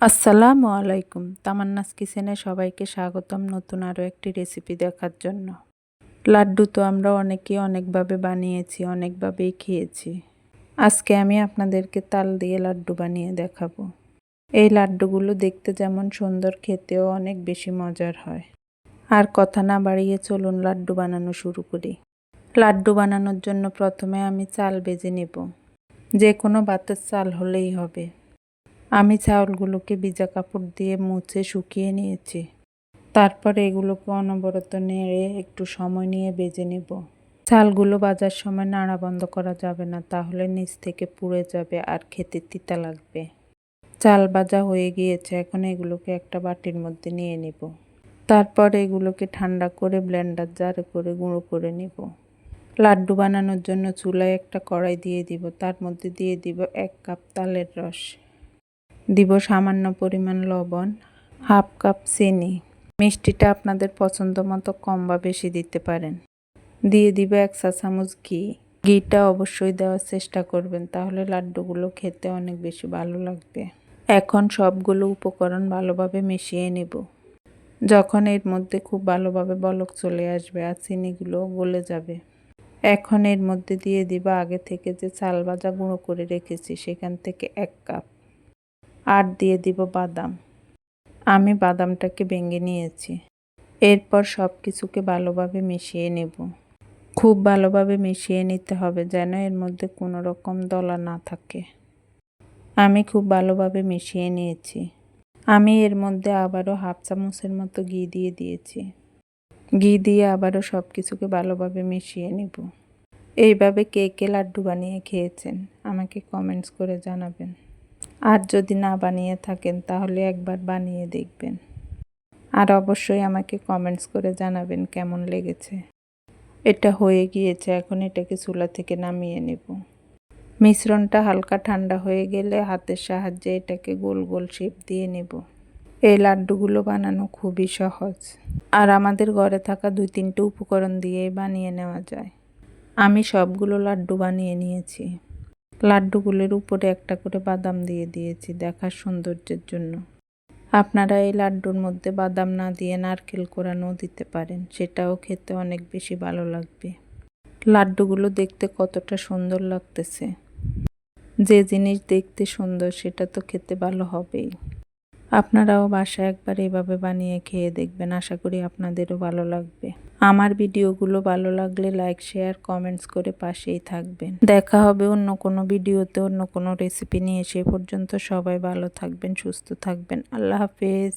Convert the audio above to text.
আসসালামু আলাইকুম। তামান্নাস কিচেনে সবাইকে স্বাগতম নতুন আরও একটি রেসিপি দেখার জন্য। লাড্ডু তো আমরা অনেকেই অনেকভাবে বানিয়েছি, অনেকভাবেই খেয়েছি। আজকে আমি আপনাদেরকে তাল দিয়ে লাড্ডু বানিয়ে দেখাবো। এই লাড্ডুগুলো দেখতে যেমন সুন্দর, খেতেও অনেক বেশি মজার হয়। আর কথা না বাড়িয়ে চলুন লাড্ডু বানানো শুরু করি। লাড্ডু বানানোর জন্য প্রথমে আমি চাল বেজে নেব। যে কোনো বাতের চাল হলেই হবে। আমি চাউলগুলোকে ভিজা কাপড় দিয়ে মুছে শুকিয়ে নিয়েছি। তারপর এগুলোকে অনবরত নেড়ে একটু সময় নিয়ে বেজে নেব। চালগুলো বাজার সময় নাড়া বন্ধ করা যাবে না, তাহলে নিচ থেকে পুড়ে যাবে আর খেতে তিতা লাগবে। চাল বাজা হয়ে গিয়েছে, এখন এগুলোকে একটা বাটির মধ্যে নিয়ে নেব। তারপর এগুলোকে ঠান্ডা করে ব্লেন্ডার জারে করে গুঁড়ো করে নেব। লাড্ডু বানানোর জন্য চুলায় একটা কড়াই দিয়ে দিব, তার মধ্যে দিয়ে দিব এক কাপ তালের রস। দিব সামান্য পরিমাণ লবণ, হাফ কাপ চিনি। মিষ্টিটা আপনাদের পছন্দ মতো কম বা বেশি দিতে পারেন। দিয়ে দিব এক চা চামচ ঘি। ঘিটা অবশ্যই দেওয়ার চেষ্টা করবেন, তাহলে লাড্ডুগুলো খেতে অনেক বেশি ভালো লাগবে। এখন সবগুলো উপকরণ ভালোভাবে মিশিয়ে নেব। যখন এর মধ্যে খুব ভালোভাবে বলক চলে আসবে আর চিনিগুলো গলে যাবে। এখন এর মধ্যে দিয়ে দিব আগে থেকে যে চাল ভাজা গুঁড়ো করে রেখেছি, সেখান থেকে এক কাপ। আর দিয়ে দিব বাদাম। আমি বাদামটাকে ভেঙে নিয়েছি। এরপর সব কিছুকে ভালোভাবে মিশিয়ে নেব। খুব ভালোভাবে মিশিয়ে নিতে হবে যেন এর মধ্যে কোনো রকম দলা না থাকে। আমি খুব ভালোভাবে মিশিয়ে নিয়েছি। আমি এর মধ্যে আবারও হাফ চামচের মতো ঘি দিয়ে দিয়েছি। ঘি দিয়ে আবারও সব কিছুকে ভালোভাবে মিশিয়ে নেব। এইভাবে কে কে লাড্ডু বানিয়ে খেয়েছেন আমাকে কমেন্টস করে জানাবেন। আর যদি না বানিয়ে থাকেন, তাহলে একবার বানিয়ে দেখবেন। আর অবশ্যই আমাকে কমেন্টস করে জানাবেন কেমন লেগেছে। এটা হয়ে গিয়েছে, এখন এটাকে চুলা থেকে নামিয়ে নেব। মিশ্রণটা হালকা ঠান্ডা হয়ে গেলে হাতের সাহায্যে এটাকে গোল গোল শেপ দিয়ে নেব। এই লাড্ডুগুলো বানানো খুবই সহজ। আর আমাদের ঘরে থাকা দুই তিনটে উপকরণ দিয়েই বানিয়ে নেওয়া যায়। আমি সবগুলো লাড্ডু বানিয়ে নিয়েছি। লাড্ডুগুলোর উপরে একটা করে বাদাম দিয়ে দিয়েছি দেখার সৌন্দর্যের জন্য। আপনারা এই লাড্ডুর মধ্যে বাদাম না দিয়ে নারকেল কোরানো দিতে পারেন, সেটাও খেতে অনেক বেশি ভালো লাগবে। লাড্ডুগুলো দেখতে কতটা সুন্দর লাগতেছে। যে জিনিস দেখতে সুন্দর, সেটা তো খেতে ভালো হবেই। আপনারাও বাসা একবার এভাবে বানিয়ে খেয়ে দেখবেন। আশা করি আপনাদেরও ভালো লাগবে। আমার ভিডিওগুলো ভালো লাগলে লাইক শেয়ার কমেন্টস করে পাশেই থাকবেন। দেখা হবে অন্য কোনো ভিডিওতে, অন্য কোনো রেসিপি নিয়ে। সে পর্যন্ত সবাই ভালো থাকবেন, সুস্থ থাকবেন। আল্লাহ হাফেজ।